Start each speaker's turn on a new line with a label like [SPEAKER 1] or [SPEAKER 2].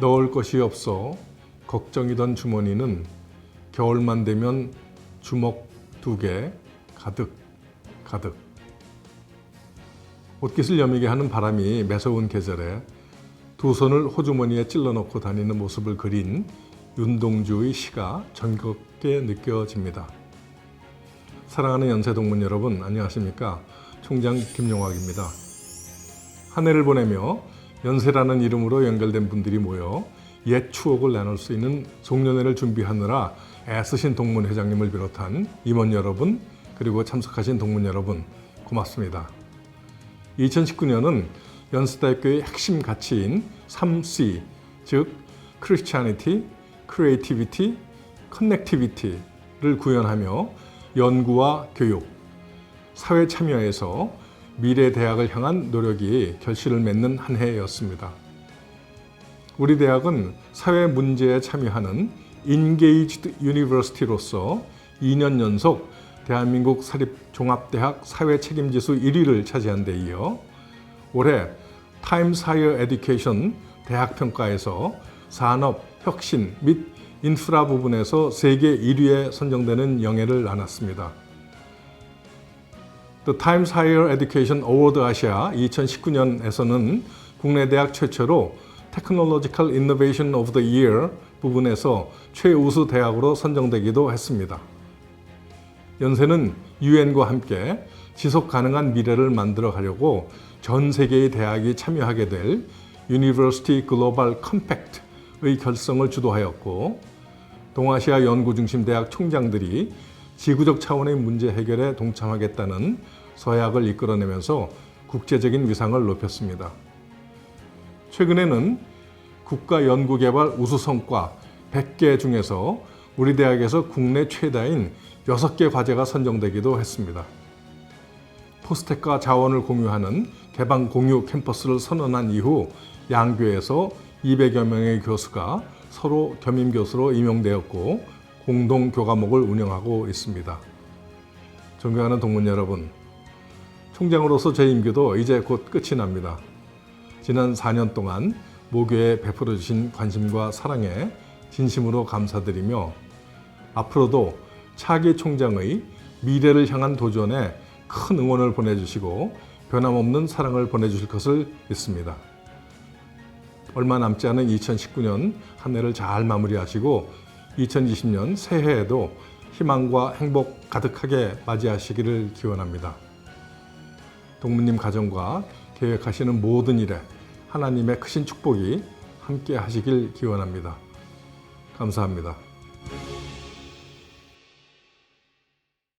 [SPEAKER 1] 넣을 것이 없어 걱정이던 주머니는 겨울만 되면 주먹 두 개 가득 가득 옷깃을 여미게 하는 바람이 매서운 계절에 두 손을 호주머니에 찔러 넣고 다니는 모습을 그린 윤동주의 시가 전격게 느껴집니다. 사랑하는 연세동문 여러분 안녕하십니까 총장 김용학입니다. 한 해를 보내며 연세라는 이름으로 연결된 분들이 모여 옛 추억을 나눌 수 있는 송년회를 준비하느라 애쓰신 동문 회장님을 비롯한 임원 여러분 그리고 참석하신 동문 여러분 고맙습니다. 2019년은 연세대학교의 핵심 가치인 3C 즉 Christianity, Creativity, Connectivity를 구현하며 연구와 교육, 사회 참여에서 미래 대학을 향한 노력이 결실을 맺는 한 해였습니다. 우리 대학은 사회 문제에 참여하는 인게이지드 유니버시티로서 2년 연속 대한민국 사립종합대학 사회 책임지수 1위를 차지한 데 이어 올해 타임스 하이어 에듀케이션 대학 평가에서 산업, 혁신 및 인프라 부분에서 세계 1위에 선정되는 영예를 안았습니다. The Times Higher Education Award 아시아 2019년에서는 국내 대학 최초로 Technological Innovation of the Year 부분에서 최우수 대학으로 선정되기도 했습니다. 연세는 유엔과 함께 지속 가능한 미래를 만들어 가려고 전 세계의 대학이 참여하게 될 University Global Compact의 결성을 주도하였고 동아시아 연구 중심 대학 총장들이 지구적 차원의 문제 해결에 동참하겠다는 서약을 이끌어내면서 국제적인 위상을 높였습니다. 최근에는 국가 연구개발 우수 성과 100개 중에서 우리 대학에서 국내 최다인 6개 과제가 선정되기도 했습니다. 포스텍과 자원을 공유하는 개방 공유 캠퍼스를 선언한 이후 양교에서 200여 명의 교수가 서로 겸임 교수로 임용되었고 공동 교과목을 운영하고 있습니다. 존경하는 동문 여러분, 총장으로서 제 임기도 이제 곧 끝이 납니다. 지난 4년 동안 모교에 베풀어 주신 관심과 사랑에 진심으로 감사드리며 앞으로도 차기 총장의 미래를 향한 도전에 큰 응원을 보내주시고 변함없는 사랑을 보내주실 것을 믿습니다. 얼마 남지 않은 2019년 한 해를 잘 마무리하시고 2020년 새해에도 희망과 행복 가득하게 맞이하시기를 기원합니다. 동무님 가정과 계획하시는 모든 일에 하나님의 크신 축복이 함께 하시길 기원합니다. 감사합니다.